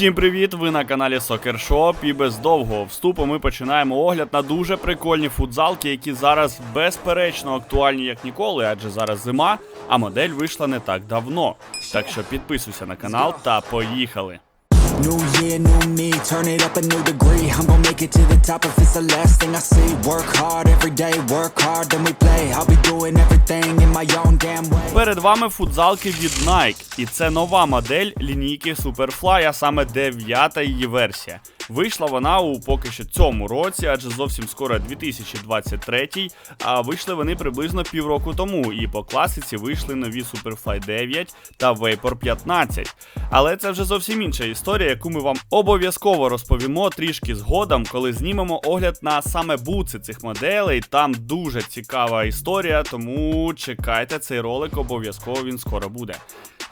Всім привіт! Ви на каналі Soccer Shop і без довгого вступу ми починаємо огляд на дуже прикольні футзалки, які зараз безперечно актуальні як ніколи, адже зараз зима, а модель вийшла не так давно. Так що підписуйся на канал та поїхали. New year, new me, turn it up a new degree. I'm gonna make it to the top if it's the last thing I see. Work hard every day, work hard, then we play. I'll be doing everything in my own damn way. Перед вами футзалки від Nike, і це нова модель лінійки Superfly, а саме дев'ята її версія. Вийшла вона у поки що цьому році, адже зовсім скоро 2023, а вийшли вони приблизно півроку тому. І по класиці вийшли нові Superfly 9 та Vapor 15. Але це вже зовсім інша історія, яку ми вам обов'язково розповімо трішки згодом, коли знімемо огляд на саме буци цих моделей. Там дуже цікава історія, тому чекайте цей ролик, обов'язково він скоро буде.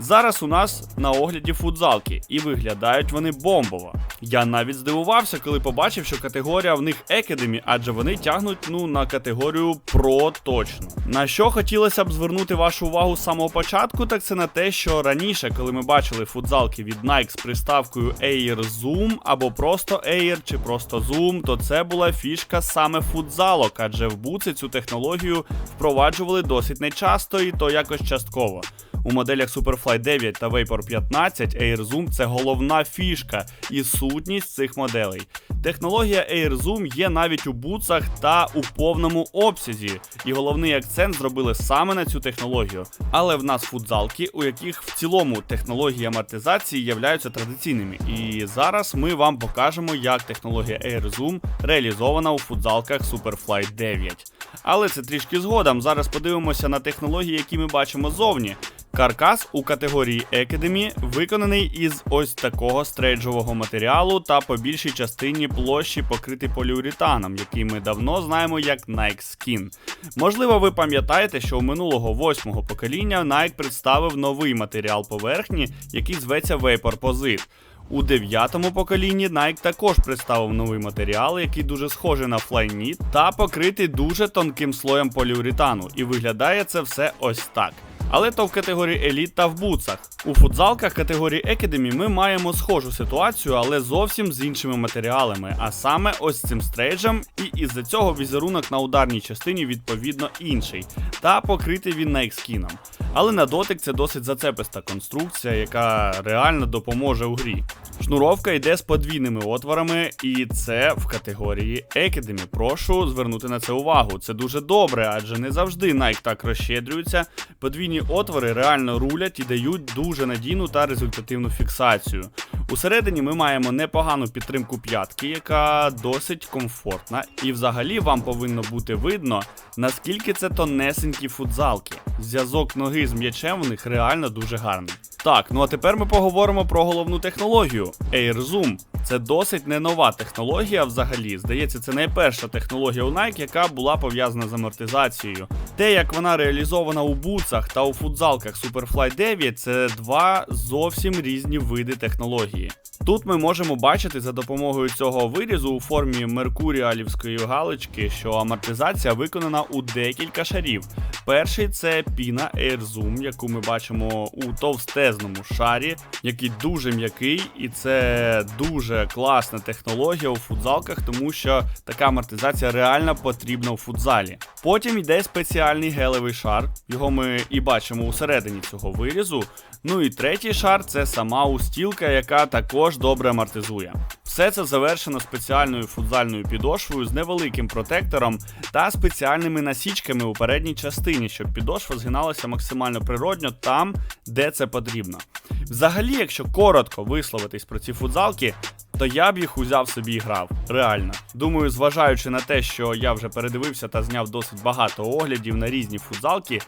Зараз у нас на огляді футзалки, і виглядають вони бомбово. Я навіть здивувався, коли побачив, що категорія в них Academy, адже вони тягнуть ну на категорію Pro точно. На що хотілося б звернути вашу увагу з самого початку, так це на те, що раніше, коли ми бачили футзалки від Nike з приставкою Air Zoom або просто Air чи просто Zoom, то це була фішка саме футзалок, адже в буці цю технологію впроваджували досить нечасто і то якось частково. У моделях Superfly 9 та Vapor 15 Air Zoom це головна фішка і сутність цих моделей. Технологія Air Zoom є навіть у бутсах та у повному обсязі, і головний акцент зробили саме на цю технологію. Але в нас футзалки, у яких в цілому технології амортизації являються традиційними. І зараз ми вам покажемо, як технологія Air Zoom реалізована у футзалках Superfly 9. Але це трішки згодом. Зараз подивимося на технології, які ми бачимо зовні. Каркас у категорії Academy виконаний із ось такого стрейджового матеріалу та по більшій частині площі покритий поліуретаном, який ми давно знаємо як Nike Skin. Можливо, ви пам'ятаєте, що у минулого восьмого покоління Nike представив новий матеріал поверхні, який зветься Vapor Posit. У дев'ятому поколінні Nike також представив новий матеріал, який дуже схожий на Flyknit та покритий дуже тонким слоєм поліуретану. І виглядає це все ось так. Але то в категорії еліт та в бутсах. У футзалках категорії Academy ми маємо схожу ситуацію, але зовсім з іншими матеріалами, а саме ось цим стрейджем, і із-за цього візерунок на ударній частині відповідно інший, та покритий він найкскіном. Але на дотик це досить зацеписта конструкція, яка реально допоможе у грі. Шнуровка йде з подвійними отворами, і це в категорії Academy. Прошу звернути на це увагу. Це дуже добре, адже не завжди Nike так розщедрюється. Подвійні отвори реально рулять і дають дуже надійну та результативну фіксацію. Усередині ми маємо непогану підтримку п'ятки, яка досить комфортна, і взагалі вам повинно бути видно, наскільки це тонесенькі футзалки. Зв'язок ноги з м'ячем в них реально дуже гарний. Так, ну а тепер ми поговоримо про головну технологію Air Zoom. Це досить не нова технологія взагалі. Здається, це найперша технологія у Nike, яка була пов'язана з амортизацією. Те, як вона реалізована у бутсах та у футзалках Superfly 9, це два зовсім різні види технології. Тут ми можемо бачити за допомогою цього вирізу у формі меркуріалівської галочки, що амортизація виконана у декілька шарів. Перший це піна Air Zoom, яку ми бачимо у товстезному шарі, який дуже м'який, і це дуже класна технологія у футзалках, тому що така амортизація реально потрібна у футзалі. Потім йде спеціальний гелевий шар, його ми і бачимо усередині цього вирізу. Ну і третій шар це сама устілка, яка також добре амортизує. Все це завершено спеціальною футзальною підошвою з невеликим протектором та спеціальними насічками у передній частині, щоб підошва згиналася максимально природньо там, де це потрібно. Взагалі, якщо коротко висловитись про ці футзалки, то я б їх узяв собі і грав. Реально. Думаю, зважаючи на те, що я вже передивився та зняв досить багато оглядів на різні футзалки,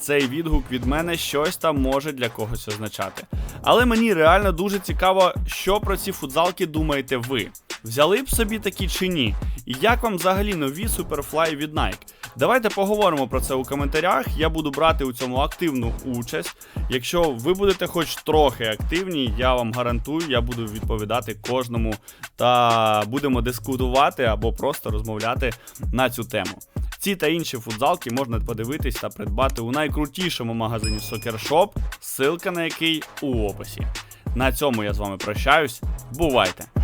цей відгук від мене щось там може для когось означати. Але мені реально дуже цікаво, що про ці футзалки думаєте ви. Взяли б собі такі чи ні? І як вам взагалі нові Superfly від Nike? Давайте поговоримо про це у коментарях. Я буду брати у цьому активну участь. Якщо ви будете хоч трохи активні, я вам гарантую, я буду відповідати кожному та будемо дискутувати або просто розмовляти на цю тему. Ці та інші футзалки можна подивитись та придбати у найкрутішому магазині Shop, ссылка на який у описі. На цьому я з вами прощаюсь. Бувайте!